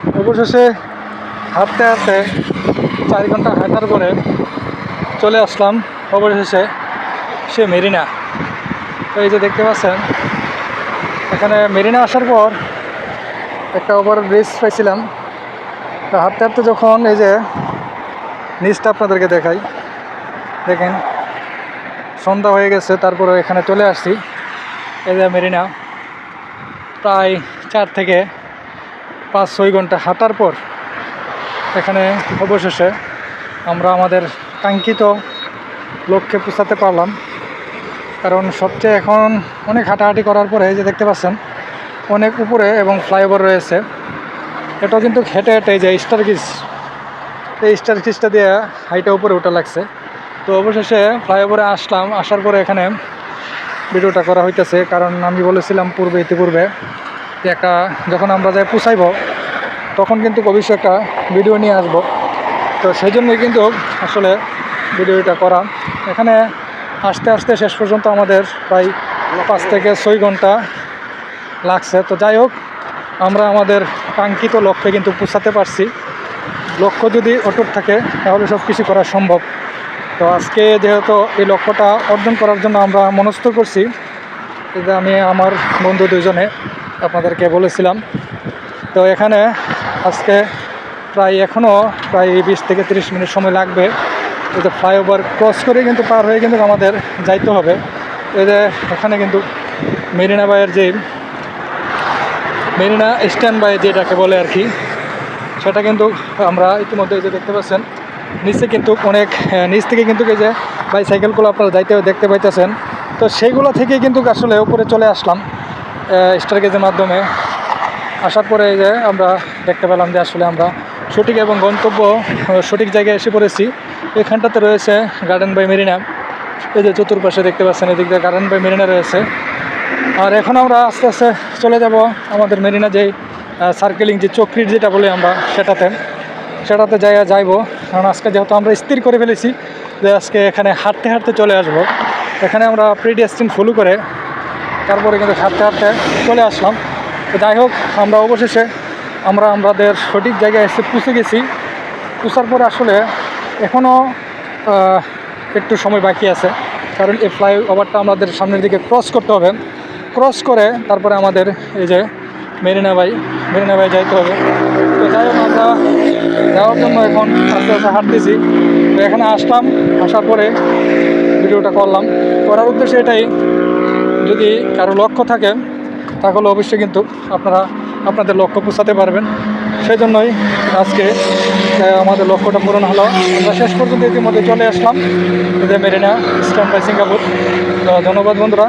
অবশেষে হাঁটতে হাঁটতে চার ঘণ্টা হাঁটার পরে চলে আসলাম অবশেষে সে মেরিনা। তো এই যে দেখতে পাচ্ছেন, এখানে মেরিনা আসার পর একটা ওভার ব্রিজ পাইছিলাম। তো হাঁটতে হাঁটতে যখন এই যে নিচটা আপনাদেরকে দেখাই, দেখেন, সন্ধ্যা হয়ে গেছে তারপরে এখানে চলে আসছি। এই যে মেরিনা, প্রায় চার থেকে পাঁচ, ছয় ঘণ্টা হাঁটার পর এখানে অবশেষে আমরা আমাদের কাঙ্ক্ষিত লক্ষ্যে পৌঁছাতে পারলাম। কারণ সবচেয়ে এখন অনেক হাঁটাহাঁটি করার পরে যে দেখতে পাচ্ছেন, অনেক উপরে এবং ফ্লাইওভার রয়েছে। এটাও কিন্তু হেঁটে হেঁটে যে স্টার এই স্টার কিসটা দিয়ে হাইটা উপরে উঠে লাগছে। তো অবশেষে ফ্লাইওভারে আসলাম, আসার পরে এখানে ভিডিওটা করা হইতেছে। কারণ আমি বলেছিলাম পূর্বে, ইতিপূর্বে যে একটা যখন আমরা যাই পুষাইব তখন কিন্তু অবশ্যই একটা ভিডিও নিয়ে আসব। তো সেই জন্যই কিন্তু আসলে ভিডিওটা করা। এখানে আসতে আসতে শেষ পর্যন্ত আমাদের প্রায় পাঁচ থেকে ছয় ঘণ্টা লাগছে। তো যাই হোক, আমরা আমাদের কাঙ্ক্ষিত লক্ষ্যে কিন্তু পৌঁছাতে পারছি। লক্ষ্য যদি অটুট থাকে, তাহলে সব কিছু করা সম্ভব। তো আজকে যেহেতু এই লক্ষ্যটা অর্জন করার জন্য আমরা মনস্থ করছি, এটা আমি আমার বন্ধু দুজনে আপনাদেরকে বলেছিলাম। তো এখানে আজকে প্রায় এখনও প্রায় বিশ থেকে তিরিশ মিনিট সময় লাগবে। এই যে ফ্লাইওভার ক্রস করে কিন্তু পার হয়ে কিন্তু আমাদের যাইতে হবে। এই যে এখানে কিন্তু মেরিনা বাইয়ের যে মেরিনা স্ট্যান্ড বাই যেটাকে বলে আর কি, সেটা কিন্তু আমরা ইতিমধ্যে যে দেখতে পাচ্ছেন, নিচে কিন্তু অনেক নিচ থেকে কিন্তু এই যে বাইসাইকেলগুলো আপনারা যাইতে দেখতে পাইতেছেন। তো সেইগুলো থেকে কিন্তু আসলে উপরে চলে আসলাম স্টার গেজের মাধ্যমে। আসার পরে এই যে আমরা দেখতে পেলাম যে আসলে আমরা সঠিক এবং গন্তব্য সঠিক জায়গায় এসে পড়েছি। এখানটাতে রয়েছে গার্ডেন বাই মেরিনা এই যে চতুর্পাশে দেখতে পাচ্ছেন, এদিক দিয়ে গার্ডেন বাই মেরিনা রয়েছে। আর এখন আমরা আস্তে আস্তে চলে যাব আমাদের মেরিনা যেই সার্কেলিং যে চক্রির যেটা বলি আমরা সেটাতে। সেটাতে জায়গা যাইবো। কারণ আজকে যেহেতু আমরা স্থির করে ফেলেছি যে আজকে এখানে হাঁটতে হাঁটতে চলে আসব। এখানে আমরা প্রিডিয়াস্টিন ফলো করে তারপরে কিন্তু হাঁটতে হাঁটতে চলে আসলাম। তো যাই হোক, আমরা অবশেষে আমরা আমাদের সঠিক জায়গায় এসে পৌঁছে গেছি। পৌঁছার পরে আসলে এখনও একটু সময় বাকি আছে। কারণ এই ফ্লাইওভারটা আমাদের সামনের দিকে ক্রস করতে হবে। ক্রস করে তারপরে আমাদের এই যে মেরিনা বাই মেরিনা বাই যাইতে হবে। তো যাই হোক, আমরা যাওয়ার জন্য এখন আস্তে আস্তে হাঁটতেছি। তো এখানে আসলাম, আসার পরে ভিডিওটা করলাম। করার উদ্দেশ্য এটাই, যদি কারও লক্ষ্য থাকে তাহলে অবশ্যই কিন্তু আপনারা আপনাদের লক্ষ্য পৌঁছাতে পারবেন। সেই জন্যই আজকে আমাদের লক্ষ্যটা পূরণ হলো। আমরা শেষ পর্যন্ত ইতিমধ্যে চলে আসলাম। Marina stamp bye Singapore. ধন্যবাদ বন্ধুরা।